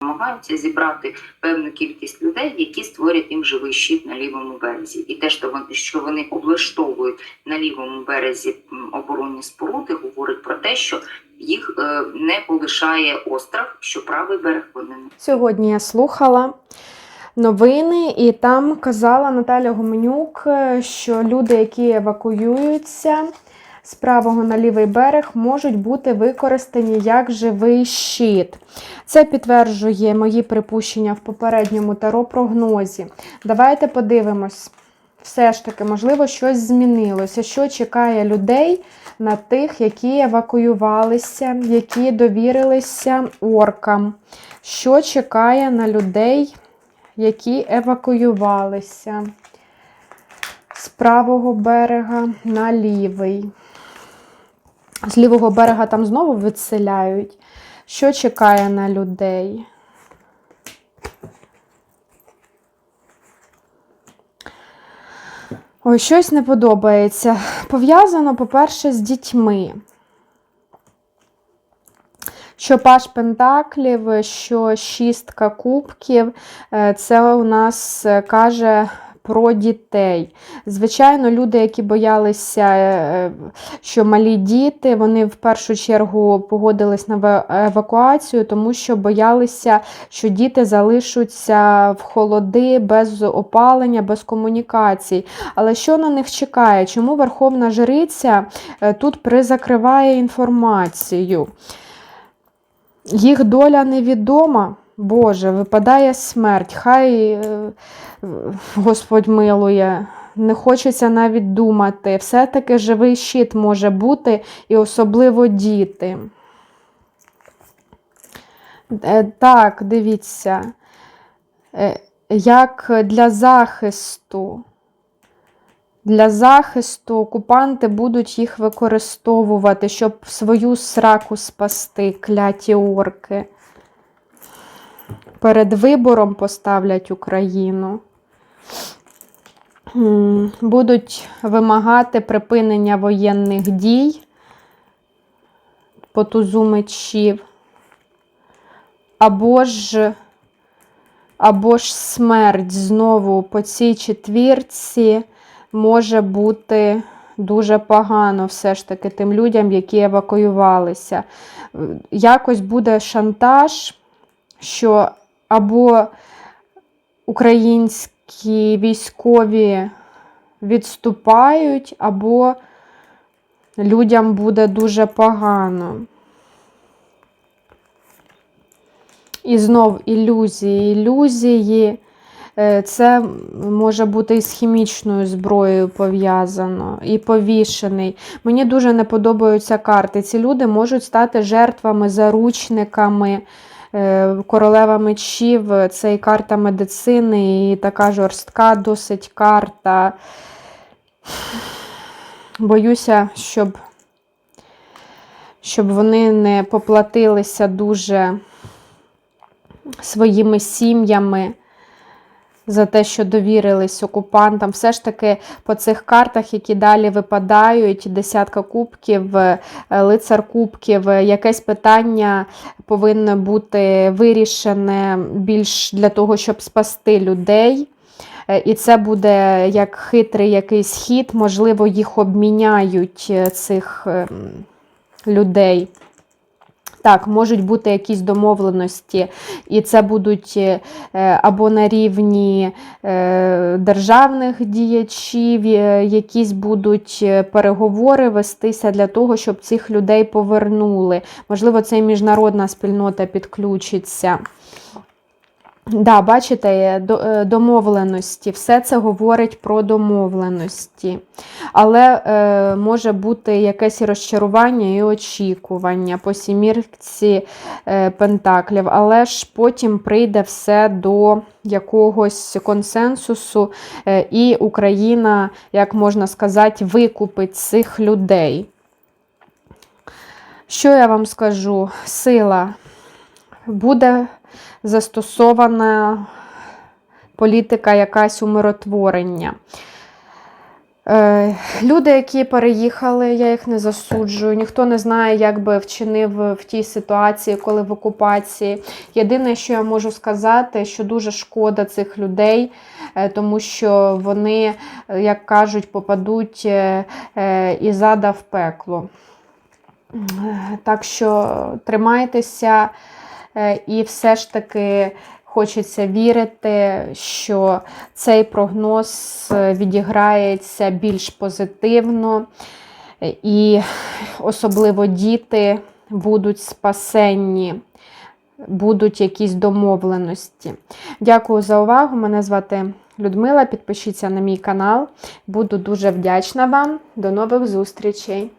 намагаються зібрати певну кількість людей, які створять їм живий щит на лівому березі. І те, що вони, що вони облаштовують на лівому березі оборонні споруди, говорить про те, що їх е, не полишає остров, що правий берег вони не Сьогодні я слухала новини, і там казала Наталя Гуменюк, е, що люди, які евакуюються з правого на лівий берег, можуть бути використані як живий щит. Це підтверджує мої припущення в попередньому таро-прогнозі. Давайте подивимось. Все ж таки, можливо, щось змінилося. Що чекає людей на тих, які евакуювалися, які довірилися оркам? Що чекає на людей, які евакуювалися з правого берега на лівий? З лівого берега там знову відселяють. Що чекає на людей? Ой, щось не подобається. Пов'язано, по-перше, з дітьми. Що паш пентаклів, що шістка кубків, е, це у нас е, каже про дітей. Звичайно, люди, які боялися, е, що малі діти, вони в першу чергу погодились на евакуацію, тому що боялися, що діти залишаться в холоди без опалення, без комунікацій. Але що на них чекає? Чому Верховна Жриця е, тут призакриває інформацію? Їх доля невідома. Боже, випадає смерть. Хай е, Господь милує. Не хочеться навіть думати. Все-таки живий щит може бути, і особливо діти. Е, Так, дивіться, Е, як для захисту. Для захисту окупанти будуть їх використовувати, щоб свою сраку спасти, кляті орки. Перед вибором поставлять Україну. Будуть вимагати припинення воєнних дій по тузу мечів. Або ж, або ж смерть знову по цій четвірці може бути дуже погано все ж таки тим людям, які евакуювалися. Е, Якось буде шантаж, що або українські військові відступають, або людям буде дуже погано. І знов ілюзії, ілюзії. Е, Це може бути і з хімічною зброєю пов'язано, і повішений. Мені дуже не подобаються карти. Ці люди можуть стати жертвами, заручниками. Е, Королева мечів це і карта медицини, і така жорстка досить карта. Боюся, щоб, щоб вони не поплатилися дуже своїми сім'ями за те, що довірились окупантам. Все ж таки по цих картах, які далі випадають, десятка кубків, е, лицар кубків, е, якесь питання повинно бути вирішене більш для того, щоб спасти людей. Е, І це буде як хитрий якийсь хід, можливо, їх обміняють цих ем, людей. Так, можуть бути якісь домовленості, і це будуть е, або на рівні е, державних діячів, е, якісь будуть е, переговори вестися для того, щоб цих людей повернули. Можливо, це і міжнародна спільнота підключиться. Да, бачите, е, е, домовленості. Все це говорить про домовленості. Але е, може бути якесь розчарування і очікування по сімірці е, пентаклів. Але ж потім прийде все до якогось консенсусу, е, і Україна, як можна сказати, викупить цих людей. Що я вам скажу? Сила буде застосована політика якась умиротворення. Е, Люди, які переїхали, я їх не засуджую. Ніхто не знає, як би вчинив в тій ситуації, коли в окупації. Єдине, що я можу сказати, що дуже шкода цих людей, е, тому що вони, е, як кажуть, попадуть і зада в пекло. Так що тримайтеся і все ж таки хочеться вірити, що цей прогноз е, відіграється більш позитивно, е, і особливо діти будуть спасенні, будуть якісь домовленості. Дякую за увагу. Мене звати Людмила. Підпишіться на мій канал. Буду дуже вдячна вам. До нових зустрічей!